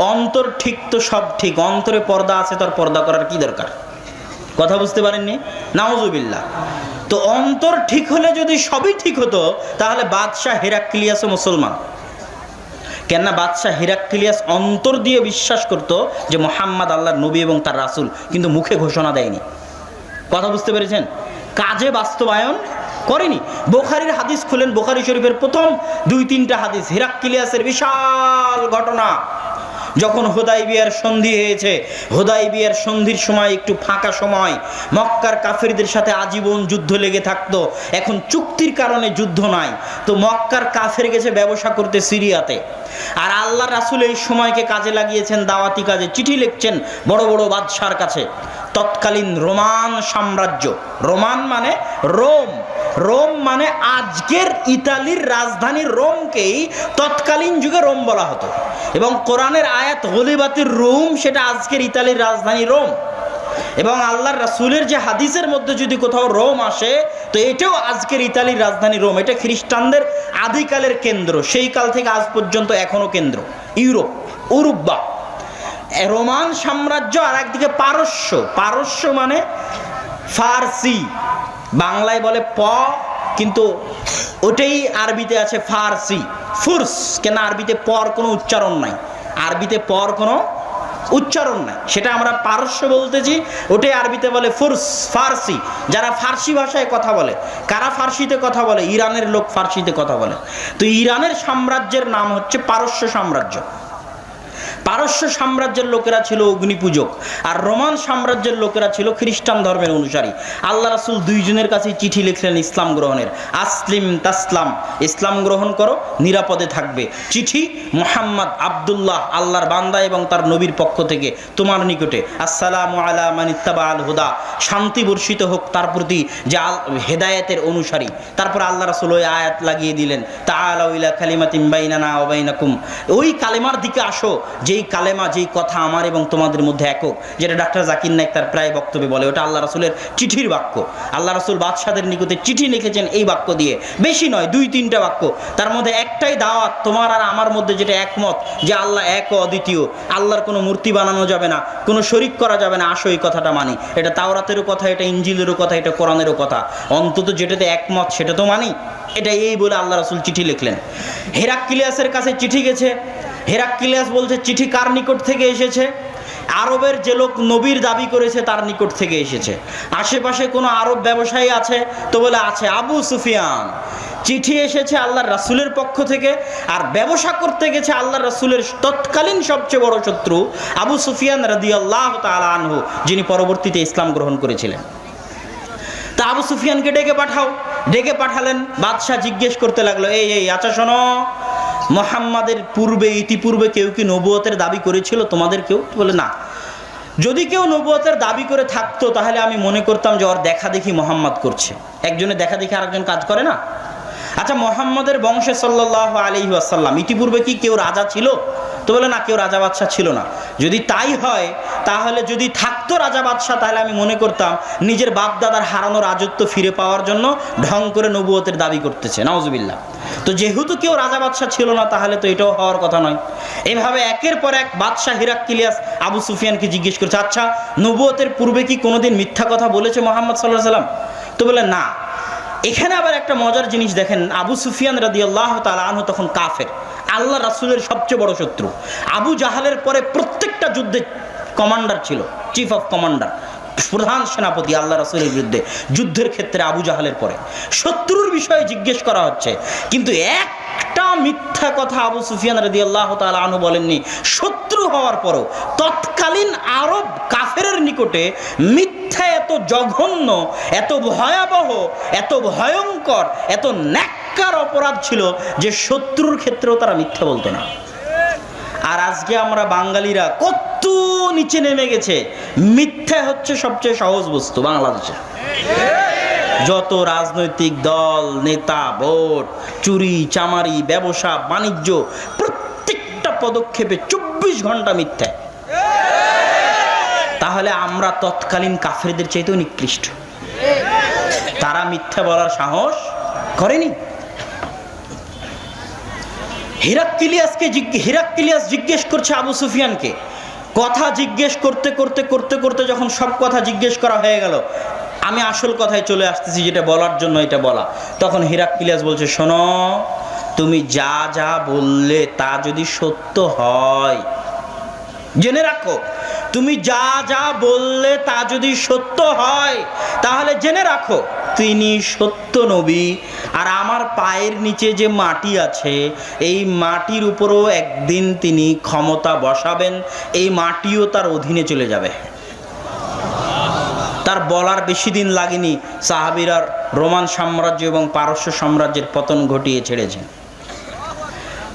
অন্তর ঠিক তো সব ঠিক, অন্তরে পর্দা আছে, তার পর্দা করার কি দরকার? কথা বুঝতে পারেননি? নাউজুবিল্লাহ। তো অন্তর ঠিক হলে যদি সবই ঠিক হতো, তাহলে বাদশাহ হেরাক্লিয়াসও মুসলমান। কেননা বাদশাহ হিরাক্লিয়াস অন্তর দিয়ে বিশ্বাস করত যে মোহাম্মদ আল্লাহর নবী এবং তার রাসূল, কিন্তু মুখে ঘোষণা দেয়নি। কথা বুঝতে পেরেছেন? কাজে বাস্তবায়ন করেনি। বোখারির হাদিস খুলেন, বোখারি শরীফের প্রথম দুই তিনটা হাদিস, হিরাক্লিয়াসের বিশাল ঘটনা। যখন হোদাই বিয়ার সন্ধি হয়েছে হোদাই বিয়ার সন্ধির সময় একটু ফাঁকা সময়, মক্কার কাফেরদের সাথে আজীবন যুদ্ধ লেগে থাকতো। এখন চুক্তির কারণে যুদ্ধ নাই। তো মক্কার কাফের গেছে ব্যবসা করতে সিরিয়াতে। আর আল্লাহ রাসুল এই সময়কে কাজে লাগিয়েছেন, দাওয়াতি কাজে। চিঠি লিখছেন বড় বড় বাদশার কাছে। তৎকালীন রোমান সাম্রাজ্য। রোমান মানে রোম। রোম মানে আজকের ইতালির রাজধানী রোমকেই তৎকালীন যুগে রোম বলা হতো। এবং কোরআনের আয়াত, গলিবাতির রোম, সেটা আজকের ইতালির রাজধানী রোম। এবং আল্লাহর রাসূলের যে হাদিসের মধ্যে যদি কোথাও রোম আসে, তো এটাও আজকের ইতালির রাজধানী রোম। এটা খ্রিস্টানদের আদিকালের কেন্দ্র। সেই কাল থেকে আজ পর্যন্ত এখনও কেন্দ্র। ইউরোপ, উরুব্বা। রোমান সাম্রাজ্য আর একদিকে পারস্য। পারস্য মানে ফার্সি। বাংলায় বলে প, কিন্তু ওটাই আরবিতে আছে ফার্সি। ফুরস, কেন আরবিতে পর কোনো উচ্চারণ নাই। আরবিতে পর কোনো উচ্চারণ নাই। সেটা আমরা পারস্য বলতেছি, ওটাই আরবিতে বলে ফুরস, ফার্সি। যারা ফার্সি ভাষায় কথা বলে, কারা ফার্সিতে কথা বলে? ইরানের লোক ফার্সিতে কথা বলে। তো ইরানের সাম্রাজ্যের নাম হচ্ছে পারস্য সাম্রাজ্য। পারস্য সাম্রাজ্যের লোকেরা ছিল অগ্নিপূজক, আর রোমান সাম্রাজ্যের লোকেরা ছিল খ্রিস্টান ধর্মের অনুসারী। আল্লাহ রাসুল দুইজনের কাছেই চিঠি লিখলেন ইসলাম গ্রহণের। আসলিম তাসলাম, ইসলাম গ্রহণ করো, নিরাপদে থাকবে। চিঠি মোহাম্মদ আবদুল্লাহ, আল্লাহর বান্দা এবং তার নবীর পক্ষ থেকে তোমার নিকটে। আসসালামু আলা মানিত্তাবা আল হুদা। শান্তি বর্ষিত হোক তার প্রতি যে আল, হেদায়েতের অনুসারী। তারপর আল্লাহ রাসুল ওই আয়াত লাগিয়ে দিলেন তা আলা কালিমাতিম বাইনানা ওবাইনাকুম ওই কালেমার দিকে আসো, যেই কালেমা যেই কথা আমার এবং তোমাদের মধ্যে একক, যেটা ডাক্তার জাকির নাইক তার প্রায় বক্তব্যে বলে, ওটা আল্লাহ রাসুলের চিঠির বাক্য। আল্লাহ রাসুল বাদশাদের নিকটে চিঠি লিখেছেন এই বাক্য দিয়ে। বেশি নয়, দুই, তিনটা বাক্য। তার মধ্যে একটাই দাওয়াত, তোমার আর আমার মধ্যে যেটা একমত, যে আল্লাহ এক ও অদ্বিতীয়। আল্লাহর কোনো মূর্তি বানানো যাবে না, কোনো শরিক করা যাবে না। আসো এই কথাটা মানি। এটা তাওরাতেরও কথা, এটা ইঞ্জিলেরও কথা, এটা কোরআনেরও কথা। অন্তত যেটাতে একমত, সেটা তো মানি। এটা এই বলে আল্লাহ রাসুল চিঠি লিখলেন। হেরাক্কিলিয়াসের কাছে চিঠি গেছে। হেরাক্কিলিয়াস বলছে, চিঠি কার নিকট থেকে এসেছে? আরবের যে লোক নবীর দাবি করেছে, তার নিকট থেকে এসেছে। আশেপাশে কোনো আরব ব্যবসায়ী আছে? তো বলে, আছে। আবু সুফিয়ান, চিঠি এসেছে আল্লাহর রাসুলের পক্ষ থেকে আর ব্যবসা করতে গেছে আল্লাহর রাসুলের তৎকালীন সবচেয়ে বড় শত্রু আবু সুফিয়ান রাদি আল্লাহ আনহু, যিনি পরবর্তীতে ইসলাম গ্রহণ করেছিলেন। তা আবু সুফিয়ানকে ডেকে পাঠাও। ডেকে পাঠালেন, বাদশাহ জিজ্ঞেস করতে লাগল, এই এই আচ্ছা শোনো মোহাম্মদের পূর্বে, ইতিপূর্বে কেউ কি নবুয়তের দাবি করেছিল? তোমাদের কেউ? বলে না। যদি কেউ নবুয়তের দাবি করে থাকতো, তাহলে আমি মনে করতাম যে ওর দেখা দেখি মোহাম্মদ করছে। একজনে দেখা দেখি আরেকজন কাজ করে না? আচ্ছা মোহাম্মদের বংশে সাল্লাহ আলি আসাল্লাম ইতিপূর্বে কি কেউ রাজা ছিল? তো বলে না, কেউ রাজা বাদশাহ ছিল না। যদি তাই হয়, তাহলে যদি থাকতো রাজা বাদশাহ, তাহলে আমি মনে করতাম নিজের বাপ দাদার হারানো রাজত্ব ফিরে পাওয়ার জন্য ঢং করে নবুয়তের দাবি করতেছে। নওয়াজবিল্লা তো যেহেতু কেউ রাজা বাদশাহ ছিল না, তাহলে তো এটাও হওয়ার কথা নয়। এভাবে একের পর এক বাদশাহ হিরাক্কিলিয়াস আবু সুফিয়ানকে জিজ্ঞেস করছে আচ্ছা নবুয়তের পূর্বে কি কোনোদিন মিথ্যা কথা বলেছে মোহাম্মদ সাল্লাহ সাল্লাম তো বলে, না। এখানে আবার একটা মজার জিনিস দেখেন, আবু সুফিয়ান রাদি আল্লাহ তালু তখন কাফের, আল্লাহ রাসুলের সবচেয়ে বড় শত্রু। আবু জাহালের পরে প্রত্যেকটা যুদ্ধে কমান্ডার ছিল, চিফ অফ কমান্ডার। প্রধান সেনাপতি আল্লাহ রাসুলের বিরুদ্ধে যুদ্ধের ক্ষেত্রে আবু জাহালের পরে। শত্রুর বিষয়ে জিজ্ঞেস করা হচ্ছে, কিন্তু একটা মিথ্যা কথা আবু সুফিয়ান রদি আল্লাহ আনু বলেননি। শত্রু হওয়ার পরও তৎকালীন আরব কাফেরের নিকটে মিথ্যা এত জঘন্য, এত ভয়াবহ, এত ভয়ঙ্কর, এত ন্যাক্কার অপরাধ ছিল যে শত্রুর ক্ষেত্রেও তারা মিথ্যা বলতো না। আর আজকে আমরা বাঙালিরা কত নিচে নেমে গেছে মিথ্যা হচ্ছে সবচেয়ে সহজ বস্তু বাংলাদেশে। যত রাজনৈতিক দল, নেতা, ভোট, চুরি, চামারি, ব্যবসা, বাণিজ্য, প্রত্যেকটা পদক্ষেপে চব্বিশ ঘণ্টা মিথ্যা। তাহলে আমরা তৎকালীন কাফেরদের চাইতেও নিকৃষ্ট। তারা মিথ্যা বলার সাহস করেনি? হিরাক্কিলিয়াসকে হিরাক্কিলিয়াস জিজ্ঞেস করছে আবু সুফিয়ানকে কথা জিজ্ঞেস করতে করতে করতে করতে যখন সব কথা জিজ্ঞেস করা হয়ে গেল, আমি আসল কথায় চলে আসতেছি যেটা বলার জন্য এটা বলা। তখন হিরাক হিরাক্কিলিয়াস বলছে, শোনো, তুমি যা যা বললে তা যদি সত্য হয়, জেনে রাখো, তুমি যা যা বললে তা যদি সত্য হয়, তাহলে জেনে রাখো, তিনি সত্য নবী আর আমার পায়ের নিচে যে মাটি আছে, এই মাটির উপরও একদিন তিনি ক্ষমতা বসাবেন, এই মাটিও তার অধীনে চলে যাবে। তার বলার বেশি দিন লাগেনি সাহাবিরার রোমান সাম্রাজ্য এবং পারস্য সাম্রাজ্যের পতন ঘটিয়ে ছেড়েছেন।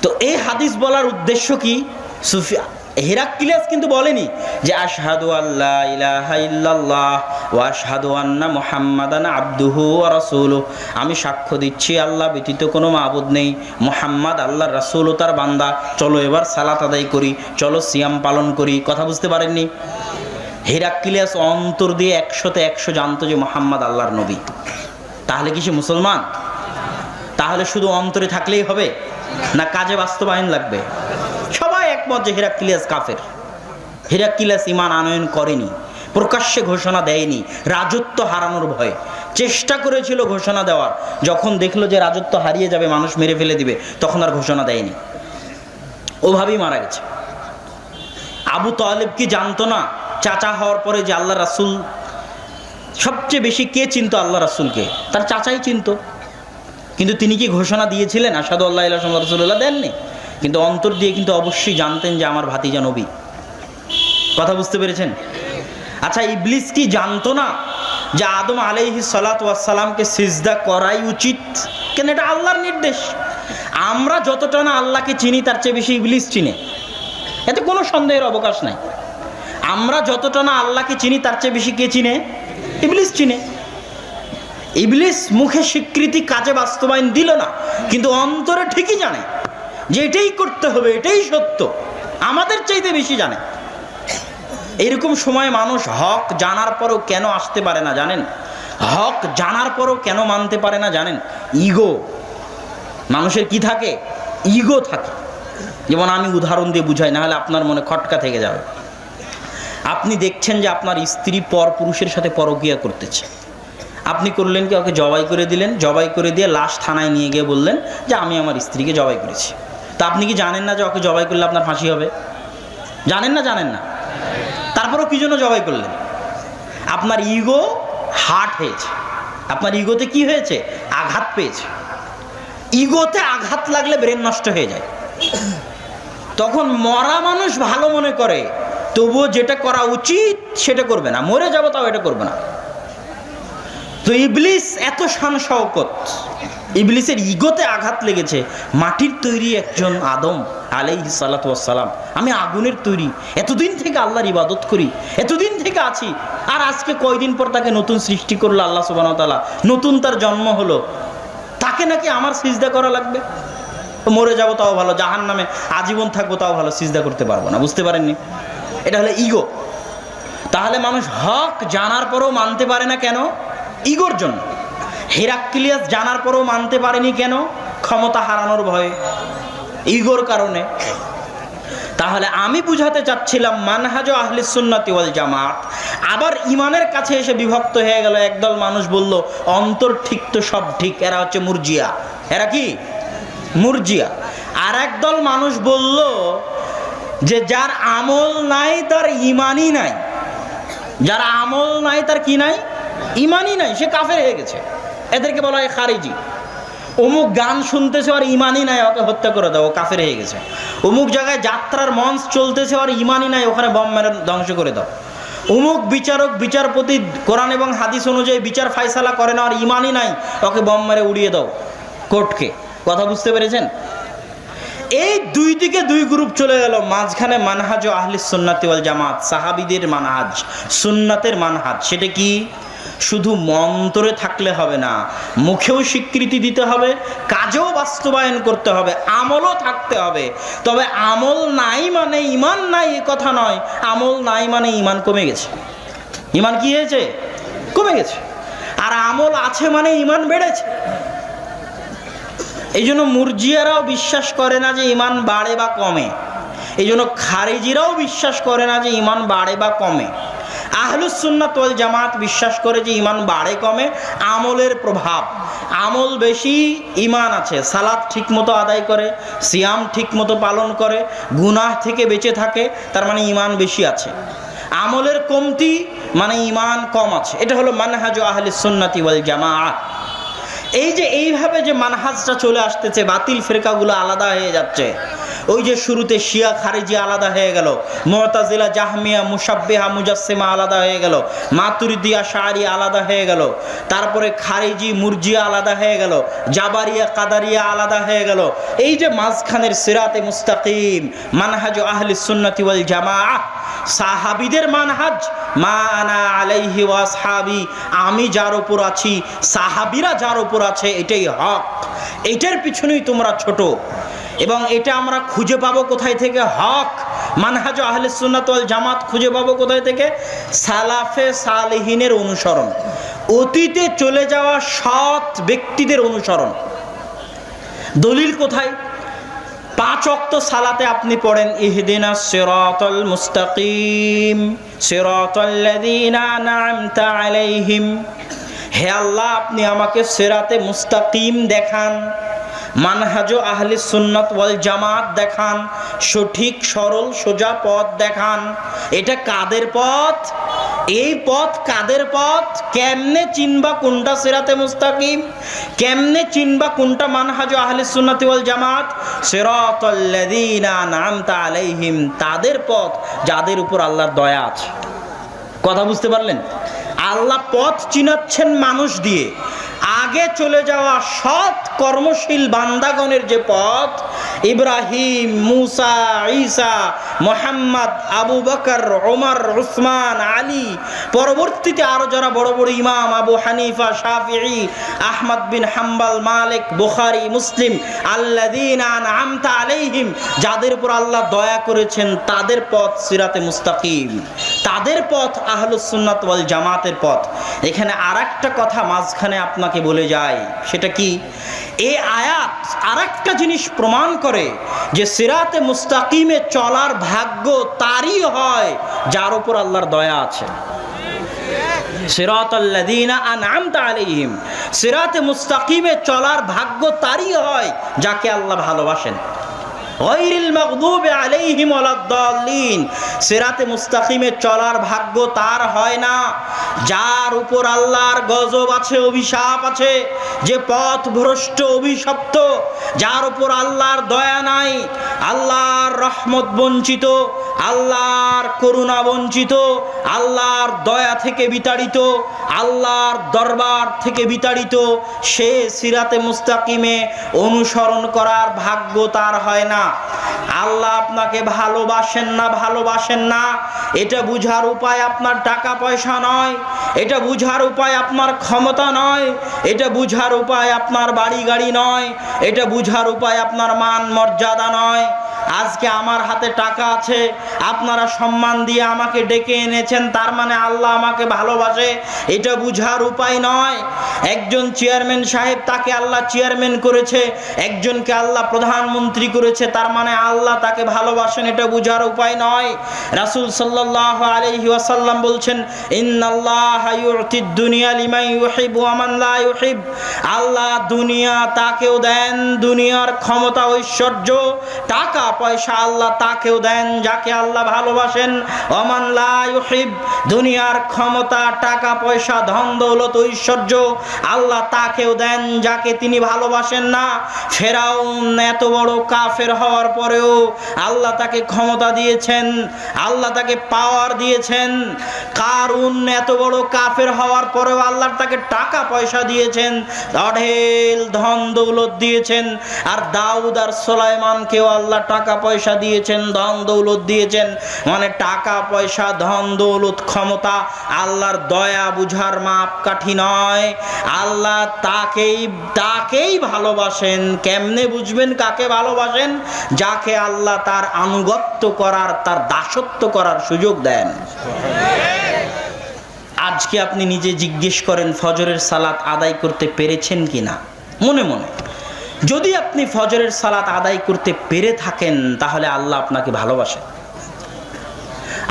তো এই হাদিস বলার উদ্দেশ্য কি? সুফিয়া হেরাক্কিলিয়াস কিন্তু বলেনি যে আশহাদু আল্লাহ ইলাহা ইল্লাল্লাহ ওয়া আশহাদু আন্না মুহাম্মাদান আবদুহু ওয়া রাসূলুহু। আমি সাক্ষ্য দিচ্ছি, আল্লাহ ব্যতীত কোনো মাবুদ নেই। মুহাম্মদ আল্লাহর রাসূল ও তার বান্দা। চলো এবার সালাত আদায় করি, চলো সিয়াম পালন করি। কথা বুঝতে পারেননি? হেরাক্কিলিয়াস অন্তর দিয়ে একশোতে একশো জানতো যে মোহাম্মদ আল্লাহর নবী। তাহলে কি সে মুসলমান? তাহলে শুধু অন্তরে থাকলেই হবে? না কাজে বাস্তবায়ন লাগবে? একমত যে হিরাক্কিলিয়াস কাফের। হিরাক্কিলিয়াস ইমান আনয়ন করেনি, প্রকাশ্যে ঘোষণা দেয়নি, রাজত্ব হারানোর ভয়ে। চেষ্টা করেছিল ঘোষণা দেওয়ার, যখন দেখল যে রাজত্ব হারিয়ে যাবে, মানুষ মেরে ফেলে দিবে, তখন আর ঘোষণা দেয়নি। ওভাবেই মারা গেছে। আবু তালেব কি জানতো না, চাচা হওয়ার পরে যে আল্লাহ রাসুল, সবচেয়ে বেশি কে চিনতো আল্লাহ রাসুলকে? তার চাচাই চিনতো। কিন্তু তিনি কি ঘোষণা দিয়েছিলেন আসাদু আল্লাহ রসুল্লাহ দেননি? কিন্তু অন্তর দিয়ে কিন্তু অবশ্যই জানতেন যে আমার ভাতিজা নবী। কথা বুঝতে পেরেছেন? আচ্ছা ইবলিস কি জানতো না যে আদম আলাইহি সালাত ওয়াসালামকে সিজদা করাই উচিত? কেন এটা আল্লাহর নির্দেশ? আমরা যতটা না আল্লাহকে চিনি, তার চেয়ে বেশি ইবলিস চিনে। এতে কোনো সন্দেহের অবকাশ নাই। আমরা যতটা না আল্লাহকে চিনি, তার চেয়ে বেশি কে চিনে? ইবলিস চিনে। ইবলিস মুখে স্বীকৃতি কাজে বাস্তবায়ন দিল না, কিন্তু অন্তরে ঠিকই জানে। যে এটাই করতে হবে, এটাই সত্য। আমাদের চাইতে বেশি জানে। এরকম সময় মানুষ হক জানার পরও কেন আসতে পারে না জানেন? হক জানার পরও কেন মানতে পারে না জানেন? ইগো। মানুষের কি থাকে? ইগো থাকে। যেমন আমি উদাহরণ দিয়ে বুঝাই না হলে আপনার মনে খটকা থেকে যাবে। আপনি দেখছেন যে আপনার স্ত্রী পর পুরুষের সাথে পরকিয়া করতেছে। আপনি করলেন কি, ওকে জবাই করে দিলেন? জবাই করে দিয়ে লাশ থানায় নিয়ে গিয়ে বললেন যে, আমি আমার স্ত্রীকে জবাই করেছি। তা আপনি কি জানেন না যে ওকে জবাই করলে আপনার ফাঁসি হবে? জানেন না জানেন না। তারপরও কী জন্য জবাই করলেন? আপনার ইগো হার্ট হয়েছে। আপনার ইগোতে কি হয়েছে? আঘাত পেয়েছে। ইগোতে আঘাত লাগলে ব্রেন নষ্ট হয়ে যায়। তখন মরা মানুষ ভালো মনে করে, তবুও যেটা করা উচিত সেটা করবে না। মরে যাব তাও এটা করবে না। তো ইবলিস এত শান শওকত ইবলিসের ইগোতে আঘাত লেগেছে। মাটির তৈরি একজন আদম আলাই সালাতাম আমি আগুনের তৈরি। এতদিন থেকে আল্লাহর ইবাদত করি। এতদিন থেকে আছি। আর আজকে কয়দিন পর তাকে নতুন সৃষ্টি করল আল্লাহ সুবান তালা নতুন তার জন্ম হলো। তাকে নাকি আমার সিজদা করা লাগবে? মরে যাব তাও ভালো জাহান নামে আজীবন থাকব তাও ভালো, সিজদা করতে পারব না। বুঝতে পারেননি? এটা হলো ইগো। তাহলে মানুষ হক জানার পরেও মানতে পারে না কেন? ইগোর জন্য। হেরাক্কিলিয়াস জানার পরেও মানতে পারেনি কেন? ক্ষমতা হারানোর ভয়ে। ইগোর কারণে। তাহলে আমি বুঝাতে চাচ্ছিলাম মানহাজ আহলে সুন্নাতি ওয়াল জামাত। আবার ইমানের কাছে এসে বিভক্ত হয়ে গেল একদল মানুষ বলল, অন্তর ঠিক তো সব ঠিক, এরা হচ্ছে মুরজিয়া। এরা কি? মুরজিয়া। আর একদল মানুষ বলল যে যার আমল নাই, তার ইমানই নাই। যার আমল নাই, তার কি নাই? ইমানই নাই, সে কাফের হয়ে গেছে। এদেরকে বলা হয় খারিজি। অমুক গান শুনতেছে আর ইমানই নাই, ওকে হত্যা করে দাও, ও কাফের হয়ে গেছে। অমুক জায়গায় যাত্রার মঞ্চ চলতেছে আর ইমানই নাই, ওখানে বম মেরে ধ্বংস করে দাও। অমুক বিচারক, বিচারপতি কোরআন এবং হাদিস অনুযায়ী বিচার ফাইসালা করে না আর ইমানই নাই, ওকে বম মেরে উড়িয়ে দাও কোর্টকে। কথা বুঝতে পেরেছেন? এই দুই দিকে দুই গ্রুপ চলে গেল, মাঝখানে মানহাজ ও আহলি সুন্নাতি ওয়াল জামাত, সাহাবিদের মানহাজ, সুন্নাতের মানহাজ, সেটা কি? শুধু মন্ত্রে থাকলে হবে না, মুখেও স্বীকৃতি দিতে হবে, কাজেও বাস্তবায়ন করতে হবে, আমলও থাকতে হবে। তবে আমল নাই মানে ইমান নাই এ কথা নয়, আমল নাই মানে ইমান কমে গেছে। ইমান কি হয়েছে? কমে গেছে। আর আমল আছে মানে ইমান বেড়েছে। এই জন্য মুরজিয়ারাও বিশ্বাস করে না যে ইমান বাড়ে বা কমে। এই জন্য খারেজিরাও বিশ্বাস করে না যে ইমান বাড়ে বা কমে। আহলুসুন্নাত ওয়াল জামাত বিশ্বাস করে যে ইমান বাড়ে কমে, আমলের প্রভাব। আমল বেশি ইমান আছে। সালাদ ঠিকমতো আদায় করে, সিয়াম ঠিকমতো পালন করে, গুনাহ থেকে বেঁচে থাকে, তার মানে ইমান বেশি আছে। আমলের কমতি মানে ইমান কম আছে। এটা হলো মানহাজ আহলে সুন্নাতি ওয়াল জামাআত এই যে এইভাবে যে মানহাজটা চলে আসতেছে, বাতিল ফেরকাগুলো আলাদা হয়ে যাচ্ছে। ওই যে শুরুতে শিয়া খারিজি আলাদা হয়ে গেল, মোতাজিলা জাহমিয়া মুসাব্বেহা মুজাসসিমা আলাদা হয়ে গেল, মাতুরিদিয়া শাড়ি আলাদা হয়ে গেল, তারপরে খারিজি মুরজিয়া আলাদা হয়ে গেল, জাবারিয়া কাদারিয়া আলাদা হয়ে গেল। এই যে মাঝখানের সিরাতে মুস্তাকিম, মানহাজ আহলি সুন্নতি ওয়াল জামাআহ সাহাবিদের মানহাজ, মা আনা আলাইহি ওয়াসহাবি আমি যার উপর আছি, সাহাবিরা যার উপর আছে, এটাই হক। এটার পিছনেই তোমরা ছোট। এবং এটা আমরা খুঁজে পাবো কোথায় থেকে? হক, মানহাজ আহলে সুন্নাত জামাত খুঁজে পাবো কোথায় থেকে? সালাফে সালেহিনের অনুসরণ। অতীতে চলে যাওয়া সৎ ব্যক্তিদের অনুসরণ। দলিল কোথায়? পাঁচ অক্ত সালাতে আপনি পড়েন, ইহদিনা সিরাতাল মুস্তাকিম সিরাতাল্লাযীনা আন'আমতা আলাইহিম। হে আল্লাহ, আপনি আমাকে সিরাতে মুস্তাকিম দেখান। মানহাজ আহলি সুন্নত ওয়াল জামাত দেখান, সঠিক, সরল, সোজা পথ দেখান। এটা কাদের পথ? এই পথ কাদের পথ? কেমনে চিনবা কোনটা সেরাতে মুস্তাকিম? কেমনে চিনবা কোনটা মানহাজ আহলি সুন্নাতি ওয়াল জামাত? সিরাতাল্লাযীনা আন'আমতা আলাইহিম। তাদের পথ যাদের উপর আল্লাহর দয়া আছে। কথা বুঝতে পারলেন? আল্লাহ পথ চিনাচ্ছেন মানুষ দিয়ে। আগে চলে যাওয়া সৎ কর্মশীল বান্দাগণের যে পথ, ইব্রাহিম, মুসা, ঈসা, মোহাম্মদ, আবু বকর, ওমর, উসমান, আলী, পরবর্তীতে আরও যারা বড় বড় ইমাম, আবু হানিফা, শাফিঈ, আহমদ বিন হাম্বাল, মালিক, বুখারি, মুসলিম আল্লাদিন আমতা আলাইহিম, যাদের উপর আল্লাহ দয়া করেছেন, তাদের পথ সিরাতে মুস্তাকিম। তাদের পথ, আহলুস সুন্নাত ওয়াল জামাতের পথ। এখানে আর কথা মাঝখানে আপনাকে বলে যায় সেটা কি? এ আয়াত আর একটা জিনিস প্রমাণ করে যে সিরাতে মুস্তাকিমে চলার ভাগ্য তারই হয়, যার উপর আল্লাহর দয়া আছে। সিরাতে মুস্তাকিমে চলার ভাগ্য তারই হয়, যাকে আল্লাহ ভালোবাসেন। গৈরিল মাগদুবে আলাইহিম ওয়ালাদ-দাল্লিন সিরাতে মুস্তাকিমে চলার ভাগ্য তার হয় না। যার উপর আল্লাহর গজব আছে, অভিশাপ আছে, যে পথ ভ্রষ্ট, অভিশপ্ত, যার উপর আল্লাহর দয়া নাই, আল্লাহর রহমত বঞ্চিত আল্লাহর করুণা বঞ্চিত, আল্লাহর দয়া থেকে বিতাড়িত, আল্লাহর দরবার থেকে বিতাড়িত, সে সিরাতে মুস্তাকিমে অনুসরণ করার ভাগ্য তার হয় না। আল্লাহ আপনাকে ভালোবাসেন না ভালোবাসেন না। এটা বুঝার উপায় আপনার টাকা পয়সা নয়, এটা বুঝার উপায় আপনার ক্ষমতা নয়, এটা বুঝার উপায় আপনার বাড়ি গাড়ি নয়, এটা বুঝার উপায় আপনার মান মর্যাদা নয়। আজকে আমার হাতে টাকা আছে, আপনারা সম্মান দিয়ে আমাকে ডেকে এনেছেন, তার মানে আল্লাহ আমাকে ভালোবাসে, এটা বুঝার উপায় নয়। একজন চেয়ারম্যান সাহেব তাকে আল্লাহ চেয়ারম্যান করেছে, একজনকে আল্লাহ প্রধানমন্ত্রী করেছে, তার মানে আল্লাহ তাকে ভালোবাসেন, এটা বুঝার উপায় নয়। রাসূল সাল্লাল্লাহু আলাইহি ওয়াসাল্লাম বলছেন আল্লাহ দুনিয়া তাকেও দেন, দুনিয়ার ক্ষমতা ঐশ্বর্য, টাকা পয়সা আল্লাহ তাকেও দেন, যাকে আল্লাহ ভালোবাসেন। ওমান লা দুনিয়ার ক্ষমতা, টাকা, পয়সা, ধন, দৌলত, ঐশ্বর্য আল্লাহ তাকেও দেন, যাকে তিনি ভালোবাসেন না। ফেরাউন এত বড় কাফের হওয়ার পরেও আল্লাহ তাকে ক্ষমতা দিয়েছেন, আল্লাহ তাকে পাওয়ার দিয়েছেন। কারুন এত বড় কাফের হওয়ার পরেও আল্লাহ তাকে টাকা, পয়সা দিয়েছেন, অঢেল ধন, দৌলত দিয়েছেন। আর দাউদ আর সোলাইমানকেও আল্লাহ টাকা পয়সা দিয়েছেন ধন দৌলত দিয়েছেন মানে টাকা পয়সা ধন দৌলত ক্ষমতা আল্লাহর দয়া বুঝার মাপকাঠি নয়। আল্লাহ তাকেই তাকেই ভালোবাসেন। কেমনে বুঝবেন কাকে ভালোবাসেন? যাকে আল্লাহ তার আনুগত্য করার, তার দাসত্ব করার সুযোগ দেন। আজকে আপনি নিজে জিজ্ঞেস করেন, ফজরের সালাত আদায় করতে পেরেছেন কি না মনে মনে। যদি আপনি ফজরের সালাত আদায় করতে পেরে থাকেন, তাহলে আল্লাহ আপনাকে ভালোবাসে।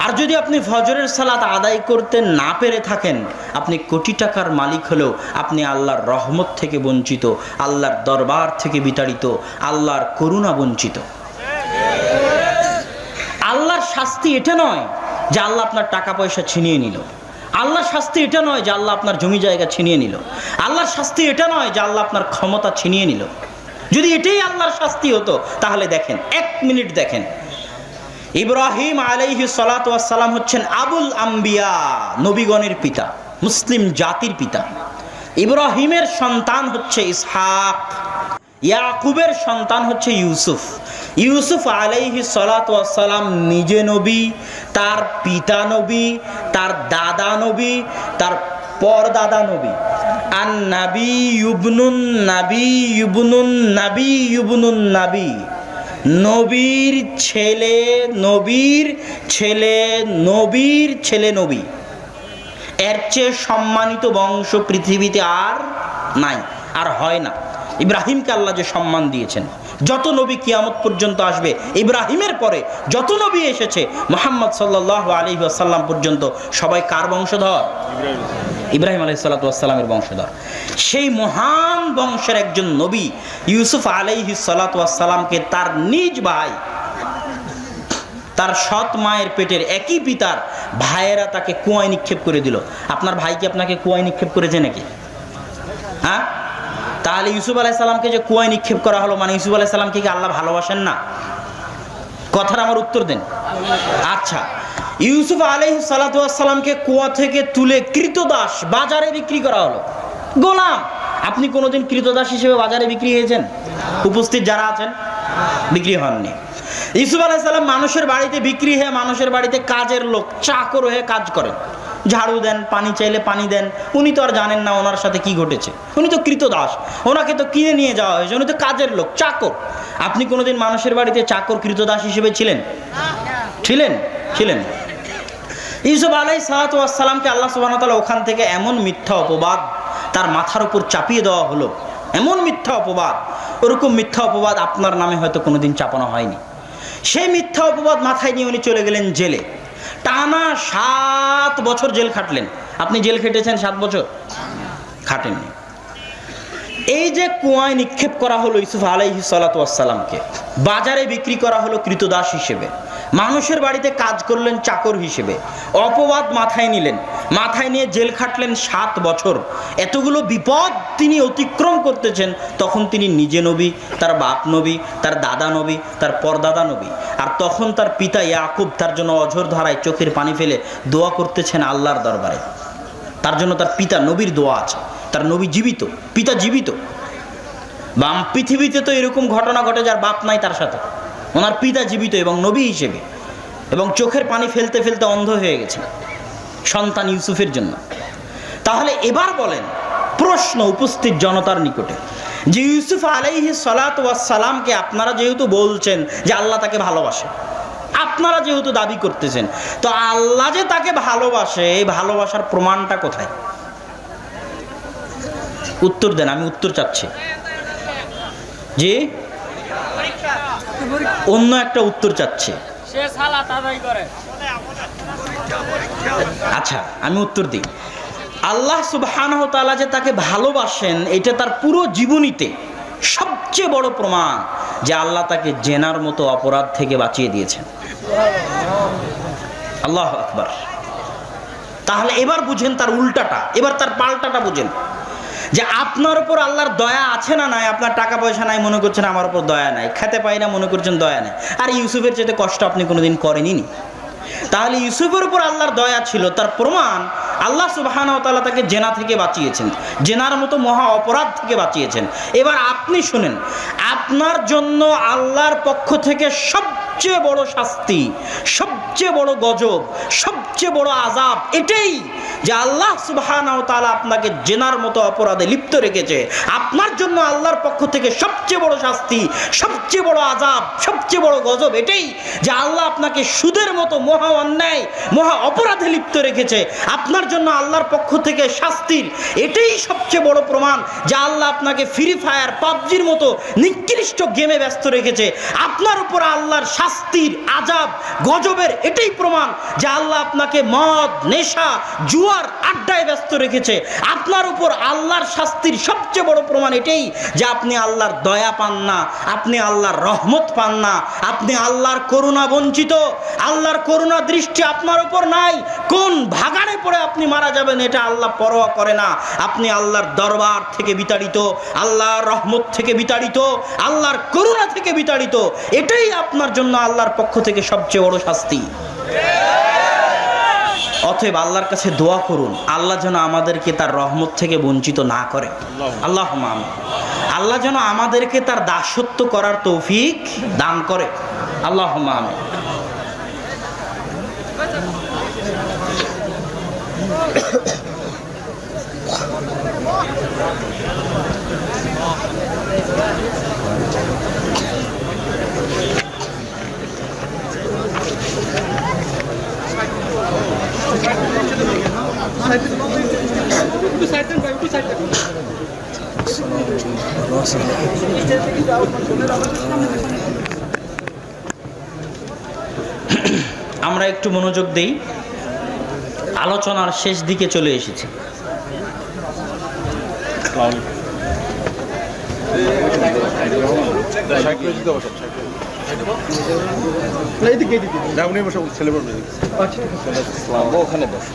আর যদি আপনি ফজরের সালাত আদায় করতে না পেরে থাকেন, আপনি কোটি টাকার মালিক হলেও আপনি আল্লাহর রহমত থেকে বঞ্চিত, আল্লাহর দরবার থেকে বিতাড়িত, আল্লাহর করুণা বঞ্চিত। আল্লাহর শাস্তি এটা নয় যে আল্লাহ আপনার টাকা পয়সা ছিনিয়ে নিল। আল্লাহর শাস্তি এটা নয় যে আল্লাহ আপনার জমি জায়গা ছিনিয়ে নিল। আল্লাহর শাস্তি এটা নয় যে আল্লাহ আপনার ক্ষমতা ছিনিয়ে নিল। যদি এটাই আল্লাহর শাস্তি হতো, তাহলে দেখেন, এক মিনিট দেখেন। ইব্রাহিম আলাইহি সালাম হচ্ছেন আবুল আম্বিয়া, নবীগণের পিতা, মুসলিম জাতির পিতা। ইব্রাহিমের সন্তান হচ্ছে ইসহাক, ইয়াকুবের সন্তান হচ্ছে ইউসুফ। ইউসুফ আলাইহি সালাম নিজে নবী, তার পিতা নবী, তার দাদা নবী, তার পরদাদা নবী। আর নাবি ইউবনুন নাবি ইউবনুন নাবি ইউবনুন নাবি। নবীর ছেলে নবীর ছেলে নবীর ছেলে নবী। এর চেয়ে সম্মানিত বংশ পৃথিবীতে আর নাই, আর হয় না। ইব্রাহিমকে আল্লাহ যে সম্মান দিয়েছেন। যত নবী কিয়ামত পর্যন্ত আসবে, ইব্রাহিমের পরে যত নবী এসেছে, মোহাম্মদ সাল্লাহ আলী আসাল্লাম পর্যন্ত সবাই কার বংশধর? ইব্রাহিম আলহি সাল্লাতামের বংশধর। সেই মহান বংশের একজন নবী ইউসুফ আলাইহি সাল্লাতামকে তার নিজ ভাই, তার সৎ মায়ের পেটের একই পিতার ভাইয়েরা তাকে কুয়ায় নিক্ষেপ করে দিল। আপনার ভাই কি আপনাকে কুয়ায় নিক্ষেপ করেছে নাকি? হ্যাঁ? তাহলে ইউসুফ আলাইসাল্লামকে যে কুয়ায় নিক্ষেপ করা হলো মানে ইউসুফ আলাইসাল্লামকে কি আল্লাহ ভালোবাসেন না? কথার আমার উত্তর দেন। আচ্ছা ইউসুফ আলহ সালাতামকে কুয়া থেকে তুলে কৃতদাস বাজারে বিক্রি করা হলো। গোলাম, আপনি কোনোদিন কৃতদাস হিসেবে বাজারে বিক্রি হয়েছেন? উপস্থিত যারা আছেন, বিক্রি হননি। ইউসুফ আলাইসাল্লাম মানুষের বাড়িতে বিক্রি হয়ে মানুষের বাড়িতে কাজের লোক, চাকর হয়ে কাজ করেন। ঝাড়ু দেন, পানি চাইলে পানি দেন। উনি তো আর জানেন না ওনার সাথে কি ঘটেছে। উনি তো কৃতদাস। ওনাকে তো কিনে নিয়ে যাওয়া হয়েছে। উনি তো কাজের লোক, চাকর। আপনি কোনোদিন মানুষের বাড়িতে চাকর, কৃতদাস হিসেবে ছিলেন? ছিলেন? ছিলেন? ইউসুফ আলাই সালাতামকে আল্লাহ সুবাহতাল্লাহ ওখান থেকে এমন মিথ্যা অপবাদ তার মাথার উপর চাপিয়ে দেওয়া হলো। এমন মিথ্যা অপবাদ। ওরকম মিথ্যা অপবাদ আপনার নামে হয়তো কোনোদিন চাপানো হয়নি। সেই মিথ্যা অপবাদ মাথায় নিয়ে উনি চলে গেলেন জেলে। টানা সাত বছর জেল খাটলেন। আপনি জেল খেটেছেন সাত বছর? খাটেননি। এই যে কুয়ায় নিক্ষেপ করা হলো ইসুফ আলাইহি সালাতামকে বাজারে বিক্রি করা হলো কৃতদাস হিসেবে মানুষের বাড়িতে কাজ করলেন চাকর হিসেবে। অপবাদ মাথায় নিলেন। মাথায় নিয়ে জেল খাটলেন সাত বছর। এতগুলো বিপদ তিনি অতিক্রম করতেছেন, তখন তিনি নিজে নবী, তার বাপ নবী, তার দাদা নবী, তার পরদাদা নবী। আর তখন তার পিতা ইয়াকুব তার জন্য অঝর ধারায় চোখের পানি ফেলে দোয়া করতেছেন আল্লাহর দরবারে। তার জন্য তার পিতা নবীর দোয়া আছে। তার নবী জীবিত, পিতা জীবিত। বাম পৃথিবীতে তো এরকম ঘটনা ঘটে যার বাপ নাই তার সাথে। ওনার পিতা জীবিত এবং নবী হিসেবে। এবং চোখের পানি ফেলতে ফেলতে অন্ধ হয়ে গেছে সন্তান ইউসুফের জন্য। তাহলে এবার বলেন, প্রশ্ন উপস্থিত জনতার নিকটে, যে ইউসুফ আলাইহি সালাত সালামকে আপনারা যেহেতু বলছেন যে আল্লাহ তাকে ভালোবাসে, আপনারা যেহেতু দাবি করতেছেন, তো আল্লাহ যে তাকে ভালোবাসে, এই ভালোবাসার প্রমাণটা কোথায়? উত্তর দেন, আমি উত্তর চাচ্ছি। জি অন্য একটা উত্তর চাচ্ছি। আচ্ছা আমি উত্তর দিই। আল্লাহ সুবহানাহু তাআলা যে তাকে ভালোবাসেন এটা তার পুরো জীবনীতে সবচেয়ে বড় প্রমাণ যে আল্লাহ তাকে জেনার মতো অপরাধ থেকে বাঁচিয়ে দিয়েছেন। আল্লাহ আকবার। তাহলে এবার বুঝেন তার উল্টাটা এবার তার পাল্টাটা বুঝেন। যে আপনার উপর আল্লাহর দয়া আছে না নাই, আপনার টাকা পয়সা নাই, মনে করছেন আমার উপর দয়া নাই, খেতে পাই না, মনে করছেন দয়া নাই। আর ইউসুফের চেয়ে কষ্ট আপনি কোনোদিন করেনি তাহলে ইউসুফের উপর আল্লাহর দয়া ছিল, তার প্রমাণ আল্লাহ সুবাহান তাআলা তাকে জেনা থেকে বাঁচিয়েছেন। জেনার মতো মহা অপরাধ থেকে বাঁচিয়েছেন। এবার আপনি শুনেন, আপনার জন্য আল্লাহর পক্ষ থেকে সব সবচেয়ে বড় শাস্তি, সবচেয়ে বড় গজব, সবচেয়ে বড় আজাব এটাই যে আল্লাহ সুবহানাহু ওয়া তাআলা আপনাকে জেনার মতো অপরাধে লিপ্ত রেখেছে। আপনার জন্য আল্লাহর পক্ষ থেকে সবচেয়ে বড় শাস্তি, সবচেয়ে বড় আজাব সবচেয়ে বড় গজব এটাই যে আল্লাহ আপনাকে সুদের মতো মহা অন্যায়, মহা অপরাধে লিপ্ত রেখেছে। আপনার জন্য আল্লাহর পক্ষ থেকে শাস্তির এটাই সবচেয়ে বড় প্রমাণ যে আল্লাহ আপনাকে ফ্রি ফায়ার পাবজির মতো নিকৃষ্ট গেমে ব্যস্ত রেখেছে। আপনার উপর আল্লাহর শাস্তির আজাব, গজবের এটাই প্রমাণ যে আল্লাহ আপনাকে মদ, নেশা, জুয়ার আড্ডায় ব্যস্ত রেখেছে। আপনার উপর আল্লাহর শাস্তির সবচেয়ে বড় প্রমাণ এটাই যে আপনি আল্লাহর দয়া পান না, আপনি আল্লাহর রহমত পান না। আপনি আল্লাহর করুণা বঞ্চিত, আল্লাহর করুণা দৃষ্টি আপনার উপর নাই। কোন ভাগাড়ে পড়ে আপনি মারা যাবেন এটা আল্লাহ পরোয়া করে না। আপনি আল্লাহর দরবার থেকে বিতাড়িত, আল্লাহর রহমত থেকে বিতাড়িত, আল্লাহর করুণা থেকে বিতাড়িত। এটাই আপনার জন্য আল্লাহর পক্ষ থেকে সবচেয়ে বড় শাস্তি। অতএব আল্লাহর কাছে দোয়া করুন, আল্লাহ যেন আমাদেরকে তার রহমত থেকে বঞ্চিত না করে। আল্লাহ আল্লাহ যেন আমাদেরকে তার দাসত্ব করার তৌফিক দান করে। আল্লাহ আমিন। আমরা একটু মনোযোগ দেই। আলোচনার শেষ দিকে চলে এসেছি। ছেলে পড়বে ওখানে বস।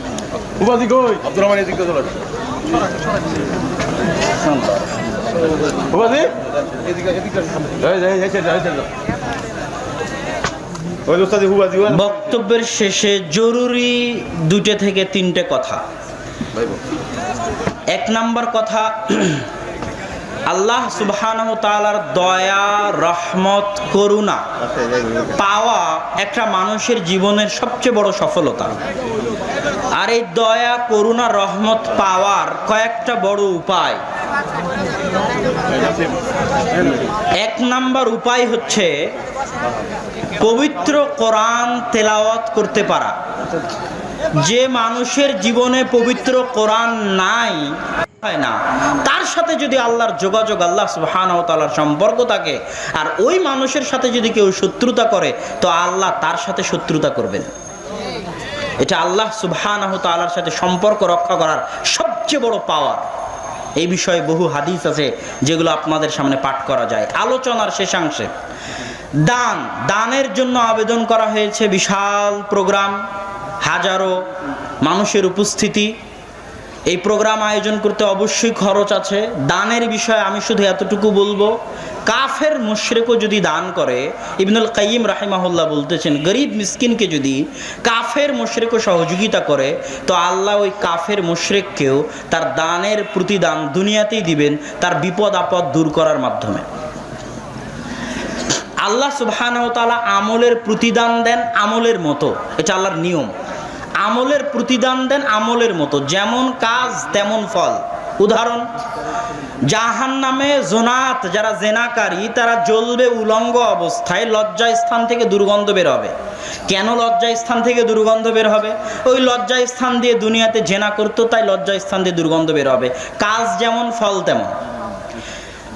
উপাধি কই? আব্দুর রহমান এদিকে চলে আসো বক্তব্যের শেষে জরুরি দুটো থেকে তিনটে কথা। এক নাম্বার কথা আল্লাহ সুবহানাহ তাআলার দয়া রহমত করুণা আচ্ছা পাওয়া একটা মানুষের জীবনের সবচেয়ে বড় সফলতা। আর এই দয়া, করুণা, রহমত পাওয়ার কয়েকটা বড় উপায়। এক নাম্বার উপায় হচ্ছে পবিত্র কোরআন তেলাওয়াত করতে পারা। যে মানুষের জীবনে পবিত্র কোরআন নাই, হয় না। তার সাথে যদি আল্লাহর যোগাযোগ, আল্লাহ তাআলার সম্পর্ক থাকে, আর ওই মানুষের সাথে যদি কেউ শত্রুতা করে, তো আল্লাহ তার সাথে শত্রুতা করবেন। এটা আল্লাহ সুবহানাহু তাআলার সাথে সম্পর্ক রক্ষা করার সবচেয়ে বড় পাওয়ার এই বিষয়ে বহু হাদিস আছে যেগুলো আপনাদের সামনে পাঠ করা যায়। আলোচনার শেষাংশে, দান, দানের জন্য আবেদন করা হয়েছে বিশাল প্রোগ্রাম হাজারো মানুষের উপস্থিতি। এই প্রোগ্রাম আয়োজন করতে অবশ্যই খরচ আছে। দানের বিষয়ে আমি শুধু এতটুকু বলব কাফের মুশরেকও যদি দান করে, ইবনুল কাইম রাহিমাহুল্লাহ বলতেছেন, গরিব মিসকিনকে যদি কাফের মুশরেকও সহযোগিতা করে, তো আল্লাহ ওই কাফের মুশরেককেও তার দানের প্রতিদান দুনিয়াতেই দিবেন, তার বিপদ আপদ দূর করার মাধ্যমে। আল্লাহ তাআলা আমলের প্রতিদান দেন আমলের মতো, এটা আল্লাহর নিয়ম। আমলের প্রতিদান দেন আমলের মতো, যেমন কাজ তেমন ফল। উদাহরণ জাহান নামে জোনাত, যারা জেনাকারী, তারা জ্বলবে উলঙ্গ অবস্থায়, লজ্জা স্থান থেকে দুর্গন্ধ বের হবে। কেন লজ্জা স্থান থেকে দুর্গন্ধ বের হবে? ওই লজ্জা স্থান দিয়ে দুনিয়াতে জেনা করতো, তাই লজ্জা স্থান দিয়ে দুর্গন্ধ বের হবে। কাজ যেমন, ফল তেমন।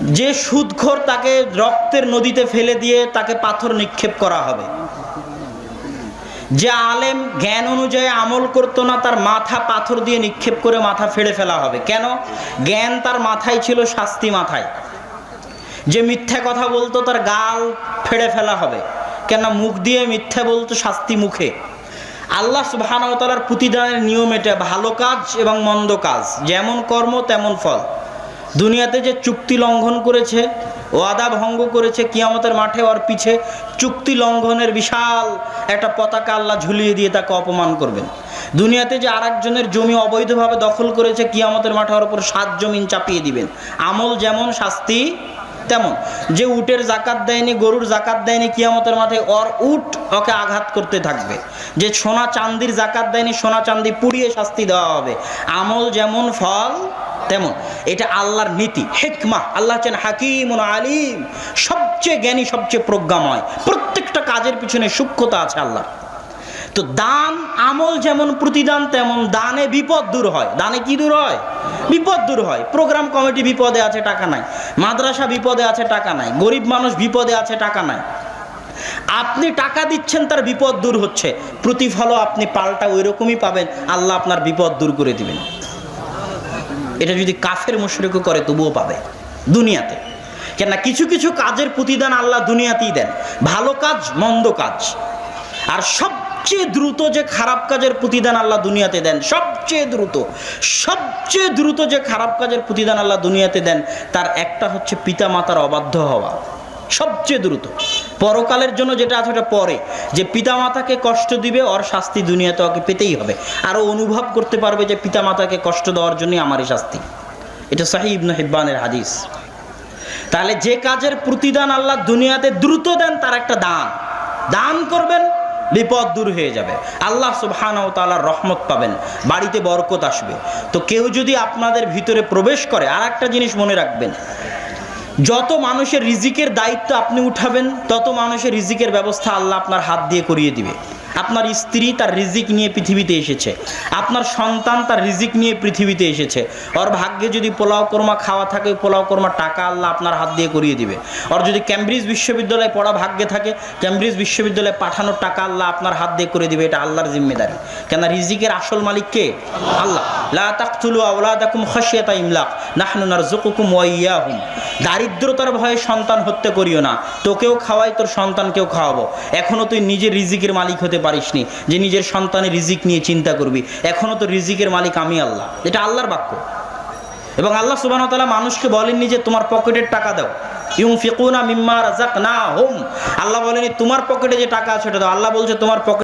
যে সুদখোর তাকে রক্তের নদীতে ফেলে দিয়ে তাকে পাথর নিক্ষেপ করা হবে। যে আলেম জ্ঞান অনুযায়ী আমল করতো না, তার মাথা পাথর দিয়ে নিক্ষেপ করে মাথা ফেড়ে ফেলা হবে। কেন? জ্ঞান তার মাথায় ছিল, শাস্তি মাথায়। যে মিথ্যা কথা বলতো, তার গাল ফেড়ে ফেলা হবে। কেন? মুখ দিয়ে মিথ্যা বলতো, শাস্তি মুখে। আল্লাহ সুবাহানতালার প্রতিদানের নিয়ম এটা, ভালো কাজ এবং মন্দ কাজ। যেমন কর্ম, তেমন ফল। দুনিয়াতে যে চুক্তি লঙ্ঘন করেছে ওয়াদা ভঙ্গ করেছে কিয়ামতের মাঠে ওর পিছে চুক্তি লঙ্ঘনের বিশাল একটা পতাকা আল্লাহ ঝুলিয়ে দিয়ে তাকে অপমান করবেন। দুনিয়াতে যে আরেকজনের জমি অবৈধভাবে দখল করেছে কিয়ামতের মাঠে ওর উপর সাত জমিন চাপিয়ে দিবেন। আমল যেমন শাস্তি, তেমন। যে উটের জাকাত দেয়নি, গরুর জাকাত দেয়নি কিয়ামতের মাঠে ওর উট ওকে আঘাত করতে থাকবে। যে সোনা চান্দির জাকাত দেয়নি, সোনা চান্দি পুড়িয়ে শাস্তি দেওয়া হবে। আমল যেমন ফল তেমন এটা আল্লাহর নীতি, হেকমা। আল্লাহ হচ্ছেন হাকিম আলিম। সবচেয়ে জ্ঞানী, সবচেয়ে প্রজ্ঞাময়। প্রত্যেকটা কাজের পিছনে সূক্ষ্মতা আছে আল্লাহ তো দান, আমল যেমন প্রতিদান, তেমন দানে বিপদ দূর হয়। দানে কি দূর হয়? বিপদ দূর হয়। প্রোগ্রাম কমিটি বিপদে আছে, টাকা নাই। মাদ্রাসা বিপদে আছে, টাকা নাই। গরিব মানুষ বিপদে আছে, টাকা নাই। আপনি টাকা দিচ্ছেন, তার বিপদ দূর হচ্ছে। প্রতিফলও আপনি পাল্টা ওই রকমই পাবেন। আল্লাহ আপনার বিপদ দূর করে দিবেন। এটা যদি কাফের মুশরিকও করে, তবুও পাবে দুনিয়াতে। কেননা কিছু কিছু কাজের প্রতিদান আল্লাহ দুনিয়াতেই দেন। ভালো কাজ, মন্দ কাজ। আর সবচেয়ে দ্রুত যে খারাপ কাজের প্রতিদান আল্লাহ দুনিয়াতে দেন, সবচেয়ে দ্রুত সবচেয়ে দ্রুত যে খারাপ কাজের প্রতিদান আল্লাহ দুনিয়াতে দেন, তার একটা হচ্ছে পিতা মাতার অবাধ্য হওয়া। সবচেয়ে দ্রুত। পরকালের জন্য যেটা আছে ওটা পরে। যে পিতামাতাকে কষ্ট দিবে, ওর শাস্তি দুনিয়াতে ওকে পেতেই হবে। আরও অনুভব করতে পারবে যে পিতামাতাকে কষ্ট দেওয়ার জন্যই আমারই শাস্তি। এটা সাহি ইবনে হিব্বানের হাদিস। তাহলে যে কাজের প্রতিদান আল্লাহ দুনিয়াতে দ্রুত দেন, তার একটা দান। দান করবেন, বিপদ দূর হয়ে যাবে। আল্লাহ সুবহানাহু ওয়া তাআলার রহমত পাবেন, বাড়িতে বরকত আসবে। তো কেউ যদি আপনাদের ভিতরে প্রবেশ করে আর একটা জিনিস মনে রাখবেন যত মানুষের রিজিকের দায়িত্ব আপনি উঠাবেন, তত মানুষের রিজিকের ব্যবস্থা আল্লাহ আপনার হাত দিয়ে করিয়ে দিবে। আপনার স্ত্রী তার রিজিক নিয়ে পৃথিবীতে এসেছে। আপনার সন্তান তার রিজিক নিয়ে পৃথিবীতে এসেছে। ওর ভাগ্যে যদি পোলাও কোরমা খাওয়া থাকে পোলাও কোরমা টাকা আল্লাহ আপনার হাত দিয়ে করিয়ে দিবে। ওর যদি ক্যামব্রিজ বিশ্ববিদ্যালয়ে পড়া ভাগ্যে থাকে ক্যামব্রিজ বিশ্ববিদ্যালয়ে পাঠানোর টাকা আল্লাহ আপনার হাত দিয়ে করে দিবে, এটা আল্লাহর জিম্মেদারি। কেন রিজিকের আসল মালিক কে? আল্লাহ। লা খাশিয়াতা ইমলাক, নাহনু নারযুকুকুম ওয়া ইয়াহুম দারিদ্রতার ভয়ে সন্তান হত্যা করিও না। তোকেও খাওয়াই, তোর সন্তানকেও খাওয়াবো। এখনও তুই নিজের রিজিকের মালিক হতে পারিসনি, যে নিজের সন্তানের রিজিক নিয়ে চিন্তা করবি। এখনও তো রিজিকের মালিক আমি আল্লাহ। এটা আল্লাহর বাক্য। এবং আল্লাহ সুবাহ তাআলা মানুষকে বলেননি যে, তোমার পকেটের টাকা দাও। ইউং ফিকুনা মিম্মা রাজাক না হোম আল্লাহ বলেনি তোমার পকেটে যে টাকা আছে, ওটা দাও। আল্লাহ বলছে, তোমার পকেটে